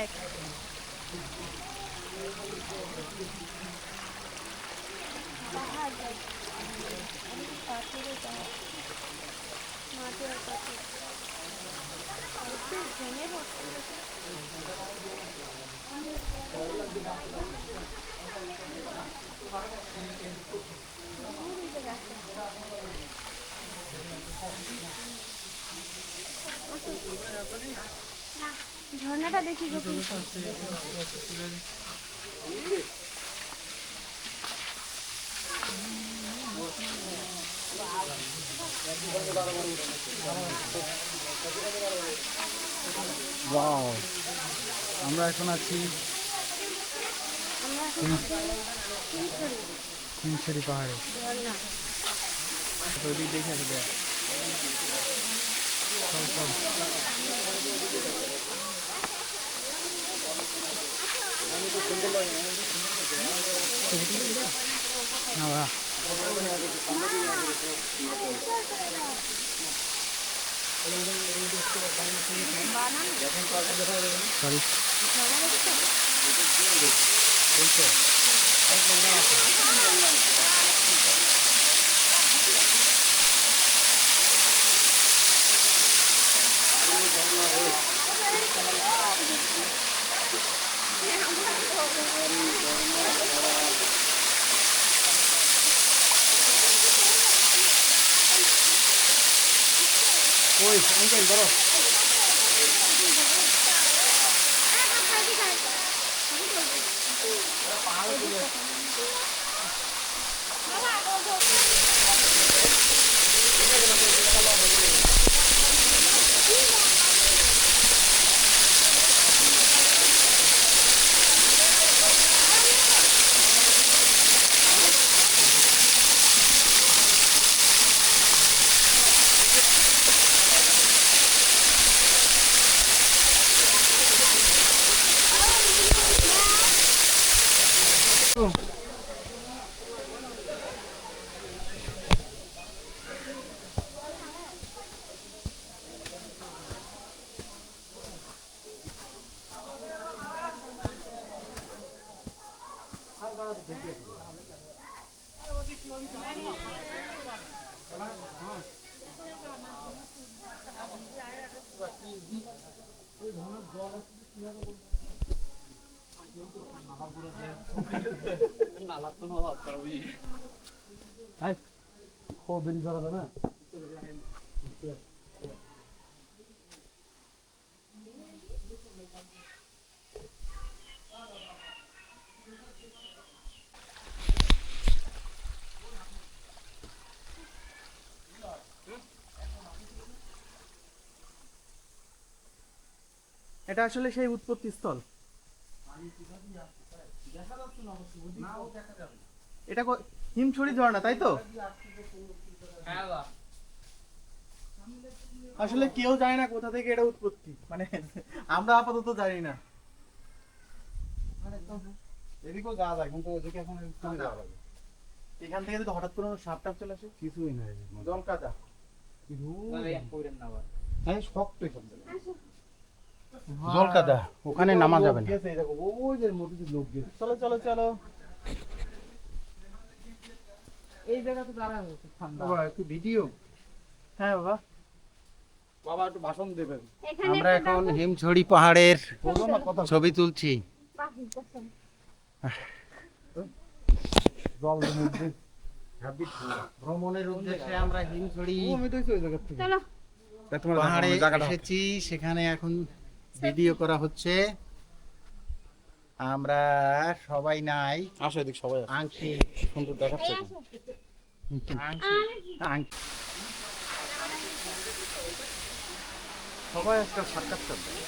Trek পাহাড় ঝর্ণাটা দেখি আমরা এখন আছি হিমছড়ি পাহাড়ে। দেখে আসবে। চল চল ওই আঙ্কেল ধরো হাই ও বেরি ধরা যাবে না? এটা আসলে সেই উৎপত্তি স্থল। এটা হিমছড়ি ঝর্ণা তাই তো? আসলে কেউ জানে না কোথা থেকে এটা উৎপত্তি। মানে আমরা আপাতত জানি না। এদিকেও যাওয়া যায় কিন্তু ওদিকে এখন কমে যাওয়া যাবে এখান থেকে যদি হঠাৎ করে সাপ টাপ চলে আসে কিছুই নাই। জল কাদা হ্যাঁ শক্ত এখান থেকে। জল কাদা ওখানে নামা যাবে না। চলো চলো চলো এই জায়গাতে দাঁড়া ঠান্ডা বাবা একটু ভিডিও হ্যাঁ বাবা বাবা একটু ভাষণ দেবেন আমরা এখন হিমছড়ি পাহাড়ের ছবি তুলছি। ভ্রমণের উদ্দেশ্যে আমরা হিমছড়ি পাহাড়ে এসেছি সেখানে এখন ভিডিও করা হচ্ছে। আমরা সবাই নাই। আসো এদিক সবাই আংটি। সুন্দর দেখাচ্ছে সবাই একটা সাক্ষাৎকার দেয়।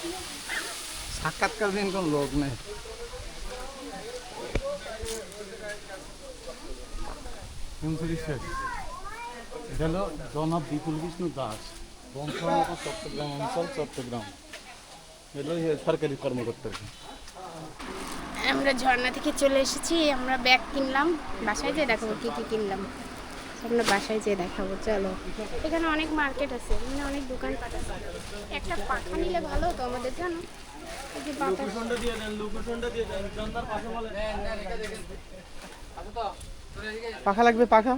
সাক্ষাৎকারহীন কোন লোক নেই। এটা হলো জনাব বিপুল বিষ্ণু দাস বংশানুগত চট্টগ্রাম অঞ্চল চট্টগ্রাম সরকারি কর্মকর্তা আমরা ঝর্ণা থেকে চলে এসেছি আমরা ব্যাগ কিনলাম বাসায় যেয়ে দেখাবো কি কি কিনলাম। আমরা বাসায় যেয়ে দেখাবো চলো। এখানে অনেক মার্কেট আছে মানে অনেক দোকানপাট আছে। একটা পাখা নিলে ভালো হতো আমাদের জানো? এই যে বাতাস। পাখা লাগবে পাখা?